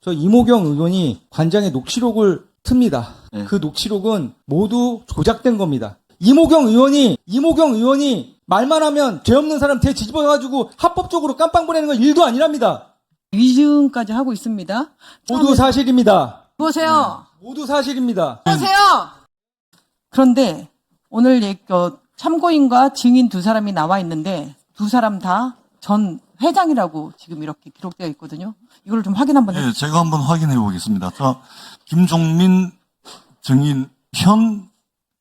저 이모경 의원이 관장의 녹취록을 틉니다. 네. 그 녹취록은 모두 조작된 겁니다. 이모경 의원이 이모경 의원이 말만 하면 죄 없는 사람 대 뒤집어가지고 합법적으로 깜빵 보내는 건 일도 아니랍니다. 위증까지 하고 있습니다. 모두 사실입니다. 보세요. 모두 사실입니다. 보세요. 그런데 오늘 예, 어, 참고인과 증인 두 사람이 나와 있는데 두 사람 다 전 회장이라고 지금 이렇게 기록되어 있거든요. 이걸 좀 확인 한번 해주세요. 예, 제가 한번 확인해 보겠습니다. 자, 김종민 증인 현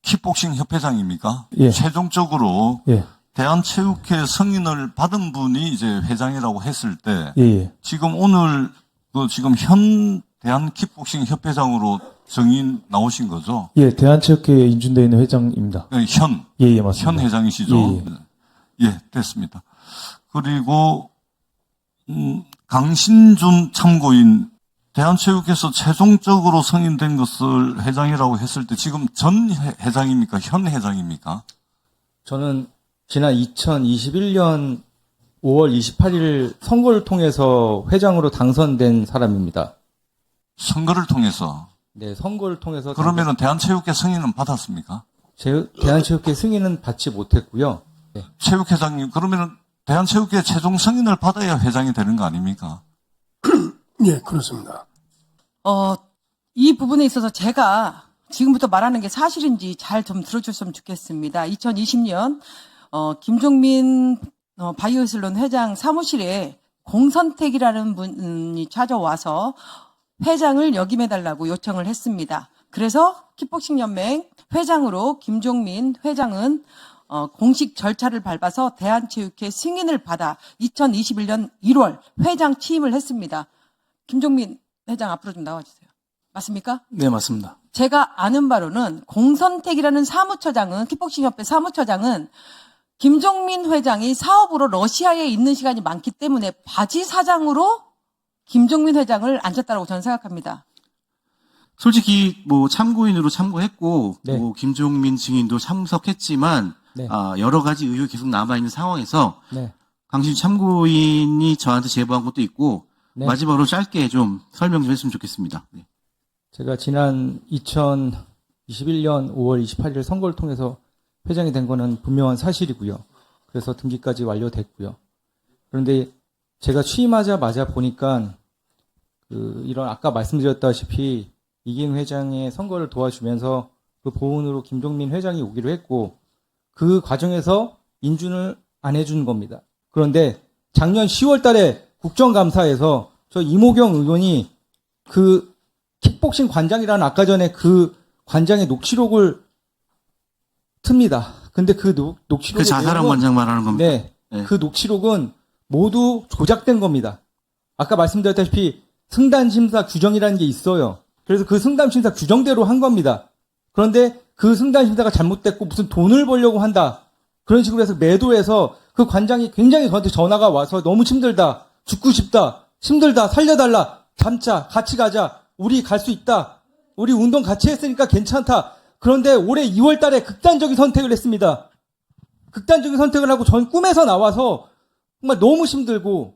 킥복싱 협회장입니까? 예. 최종적으로 예, 대한체육회 승인을 받은 분이 이제 회장이라고 했을 때 예, 예. 지금 오늘 그 지금 현 대한 킥복싱 협회장으로 증인 나오신 거죠? 예, 대한체육회 인준되어 있는 회장입니다. 예, 현, 예, 예, 맞습니다. 현 회장이시죠? 예, 예, 됐습니다. 그리고 음, 강신준 참고인 대한체육회에서 최종적으로 승인된 것을 회장이라고 했을 때 지금 전 회- 회장입니까? 현 회장입니까? 저는 지난 2021년 5월 28일 선거를 통해서 회장으로 당선된 사람입니다. 선거를 통해서 네, 선거를 통해서 그러면은 대한체육회 승인은 받았습니까? 제, 대한체육회 승인은 받지 못했고요. 체육회장님 그러면은 대한체육회 최종 승인을 받아야 회장이 되는 거 아닙니까? 예, 그렇습니다. 어, 이 부분에 있어서 제가 지금부터 말하는 게 사실인지 잘 좀 들어줬으면 좋겠습니다. 2020년 어, 김종민 어, 바이오슬론 회장 사무실에 공선택이라는 분이 찾아와서 회장을 역임해달라고 요청을 했습니다. 그래서 킥복싱 연맹 회장으로 김종민 회장은 어, 공식 절차를 밟아서 대한체육회 승인을 받아 2021년 1월 회장 취임을 했습니다. 김종민 회장 앞으로 좀 나와주세요. 맞습니까? 네, 맞습니다. 제가 아는 바로는 공선택이라는 사무처장은 킥복싱협회 사무처장은 김종민 회장이 사업으로 러시아에 있는 시간이 많기 때문에 바지 사장으로 김종민 회장을 앉혔다고 저는 생각합니다. 솔직히 뭐 참고인으로 참고했고 네. 뭐 김종민 증인도 참석했지만 네. 아, 여러 가지 의혹이 계속 남아 있는 상황에서 네. 강신 참고인이 저한테 제보한 것도 있고 네. 마지막으로 짧게 좀 설명 좀 했으면 좋겠습니다. 네. 제가 지난 2021년 5월 28일 선거를 통해서 회장이 된 거는 분명한 사실이고요. 그래서 등기까지 완료됐고요. 그런데 제가 취임하자마자 보니까 그 이런 아까 말씀드렸다시피 이긴 회장의 선거를 도와주면서 그 보훈으로 김종민 회장이 오기로 했고 그 과정에서 인준을 안 해준 겁니다. 그런데 작년 10월 달에 국정감사에서 저 이모경 의원이 그 킥복싱 관장이라는 아까 전에 그 관장의 녹취록을 틉니다. 근데 그 녹, 녹취록의 그 내용은- 관장 말하는 겁니다. 네. 네. 그 녹취록은 모두 조작된 겁니다. 아까 말씀드렸다시피 승단 심사 규정이라는 게 있어요. 그래서 그 승단 심사 규정대로 한 겁니다. 그런데 그 승단 심사가 잘못됐고 무슨 돈을 벌려고 한다. 그런 식으로 해서 매도해서 그 관장이 굉장히 저한테 전화가 와서 너무 힘들다. 죽고 싶다. 힘들다. 살려달라. 잠자. 같이 가자. 우리 갈 수 있다. 우리 운동 같이 했으니까 괜찮다. 그런데 올해 2월 달에 극단적인 선택을 했습니다. 극단적인 선택을 하고 전 꿈에서 나와서 정말 너무 힘들고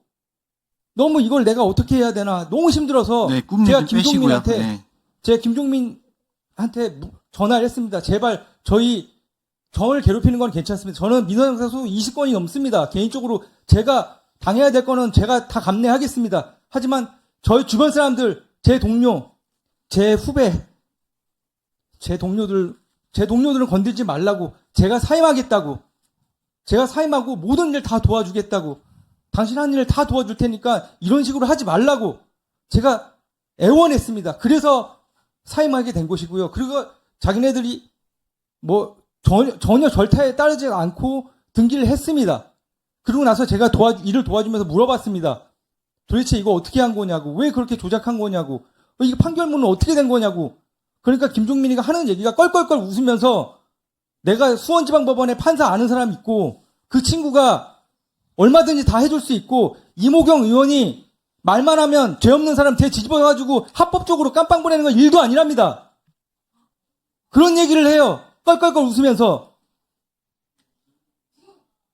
너무 이걸 내가 어떻게 해야 되나 너무 힘들어서 네, 꿈 제가. 김종민한테 네. 제가 김종민 한테 무- 전화를 했습니다. 제발 저희 저를 괴롭히는 건 괜찮습니다. 저는 민원상수 20건이 넘습니다. 개인적으로 제가 당해야 될 거는 제가 다 감내하겠습니다. 하지만 저희 주변 사람들, 제 동료, 제 후배, 제 동료들, 제 동료들을 건들지 말라고 제가 사임하겠다고 제가 사임하고 모든 일 다 도와주겠다고 당신 한 일을 다 도와줄 테니까 이런 식으로 하지 말라고 제가 애원했습니다. 그래서 사임하게 된 것이고요. 그리고 자기네들이 뭐 전혀, 전혀 절차에 따르지 않고 등기를 했습니다. 그러고 나서 제가 도와, 일을 도와주면서 물어봤습니다. 도대체 이거 어떻게 한 거냐고, 왜 그렇게 조작한 거냐고, 어, 이게 판결문은 어떻게 된 거냐고. 그러니까 김종민이가 하는 얘기가 껄껄껄 웃으면서 내가 수원지방법원에 판사 아는 사람 있고 그 친구가 얼마든지 다 해줄 수 있고 이모경 의원이 말만 하면 죄 없는 사람 대 뒤집어가지고 합법적으로 깜빵 보내는 건 일도 아니랍니다. 그런 얘기를 해요. 껄껄껄 웃으면서.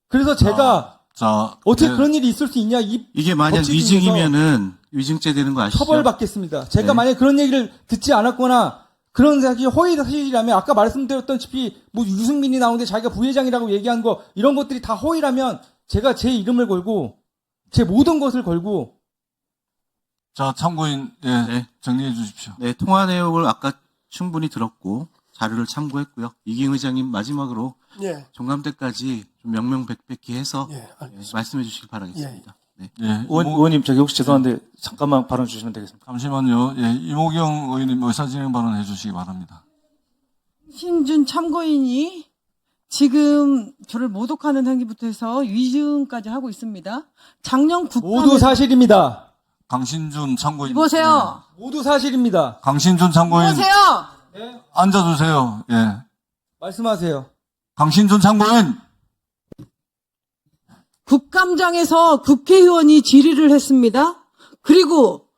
그래서 제가 자, 어떻게 네. 그런 일이 있을 수 있냐 이 이게 만약 위증이면은 위증죄 되는 거 아시죠? 처벌받겠습니다. 제가 네. 만약에 그런 얘기를 듣지 않았거나 그런 사실이 허위 사실이라면 아까 말씀드렸던지피 뭐 유승민이 나오는데 자기가 부회장이라고 얘기한 거 이런 것들이 다 허위라면 제가 제 이름을 걸고 제 모든 것을 걸고 자, 참고인, 예, 네. 정리해 주십시오. 네, 통화 내용을 아까 충분히 들었고 자료를 참고했고요. 이기영 회장님 마지막으로 예, 종감대까지 좀 명명백백히 해서 예, 예, 알겠습니다. 말씀해 주시기 바라겠습니다. 네. 예, 의원, 이모- 의원님, 저기 혹시 죄송한데 잠깐만 발언 주시면 되겠습니다. 잠시만요. 예, 이모경 의원님 의사진행 발언해 주시기 바랍니다. 신준 참고인이 지금 저를 모독하는 행위부터 해서 위증까지 하고 있습니다. 작년 국감에 모두 사실입니다. 강신준 참고인. 보세요. 모두 사실입니다. 예, 강신준 참고인 보세요. 네, 앉아주세요. 예. 말씀하세요. 강신준 참고인. 국감장에서 국회의원이 질의를 했습니다. 그리고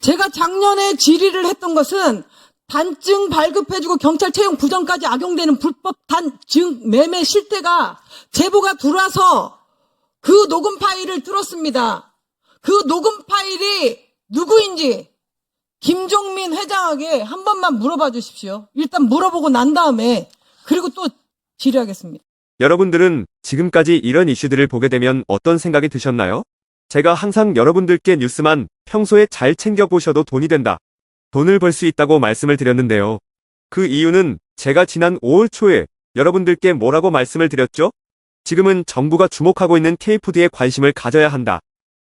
제가 작년에 질의를 했던 것은 단증 발급해주고 경찰 채용 부정까지 악용되는 불법 단증 매매 실태가 제보가 들어와서 그 녹음 파일을 뚫었습니다. 그 녹음 파일이 누구인지 김종민 회장에게 한 번만 물어봐 주십시오. 일단 물어보고 난 다음에 그리고 또 질의하겠습니다. 여러분들은 지금까지 이런 이슈들을 보게 되면 어떤 생각이 드셨나요? 제가 항상 여러분들께 뉴스만 평소에 잘 챙겨보셔도 돈이 된다. 돈을 벌 수 있다고 말씀을 드렸는데요. 그 이유는 제가 지난 5월 초에 여러분들께 뭐라고 말씀을 드렸죠? 지금은 정부가 주목하고 있는 K푸드에 관심을 가져야 한다.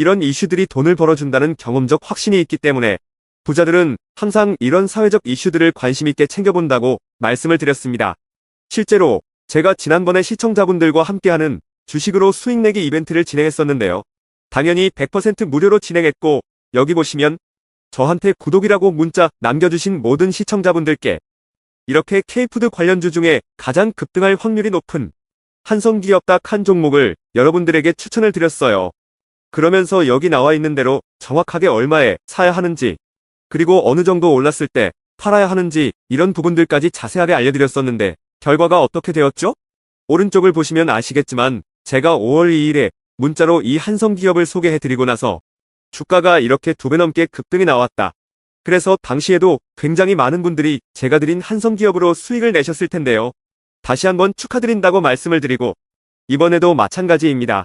이런 이슈들이 돈을 벌어준다는 경험적 확신이 있기 때문에 부자들은 항상 이런 사회적 이슈들을 관심 있게 챙겨본다고 말씀을 드렸습니다. 실제로 제가 지난번에 시청자분들과 함께하는 주식으로 수익 내기 이벤트를 진행했었는데요. 당연히 100% 무료로 진행했고 여기 보시면 저한테 구독이라고 문자 남겨주신 모든 시청자분들께 이렇게 K푸드 관련주 중에 가장 급등할 확률이 높은 한성기업 딱한 종목을 여러분들에게 추천을 드렸어요. 그러면서 여기 나와 있는 대로 정확하게 얼마에 사야 하는지 그리고 어느 정도 올랐을 때 팔아야 하는지 이런 부분들까지 자세하게 알려드렸었는데 결과가 어떻게 되었죠? 오른쪽을 보시면 아시겠지만 제가 5월 2일에 문자로 이 한성기업을 소개해드리고 나서 주가가 이렇게 두 배 넘게 급등이 나왔다. 그래서 당시에도 굉장히 많은 분들이 제가 드린 한성기업으로 수익을 내셨을 텐데요. 다시 한번 축하드린다고 말씀을 드리고 이번에도 마찬가지입니다.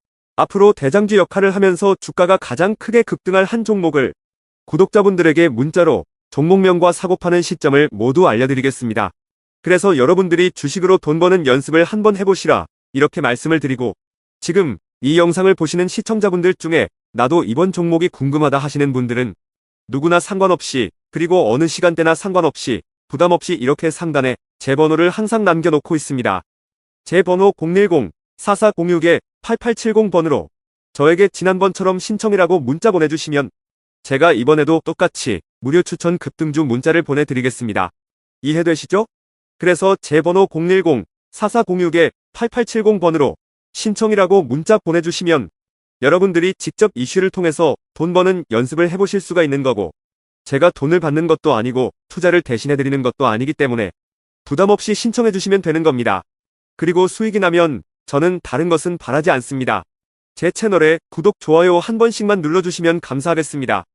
앞으로 대장주 역할을 하면서 주가가 가장 크게 급등할 한 종목을 구독자분들에게 문자로 종목명과 사고 파는 시점을 모두 알려드리겠습니다. 그래서 여러분들이 주식으로 돈 버는 연습을 한번 해보시라 이렇게 말씀을 드리고 지금 이 영상을 보시는 시청자분들 중에 나도 이번 종목이 궁금하다 하시는 분들은 누구나 상관없이 그리고 어느 시간대나 상관없이 부담 없이 이렇게 상단에 제 번호를 항상 남겨놓고 있습니다. 제 번호 010-4406-8870번으로 저에게 지난번처럼 신청이라고 문자 보내주시면 제가 이번에도 똑같이 무료 추천 급등주 문자를 보내드리겠습니다. 이해되시죠? 그래서 제 번호 010-4406-8870번으로 신청이라고 문자 보내주시면 여러분들이 직접 이슈를 통해서 돈 버는 연습을 해보실 수가 있는 거고 제가 돈을 받는 것도 아니고 투자를 대신해드리는 것도 아니기 때문에 부담 없이 신청해주시면 되는 겁니다. 그리고 수익이 나면 저는 다른 것은 바라지 않습니다. 제 채널에 구독, 좋아요 한 번씩만 눌러주시면 감사하겠습니다.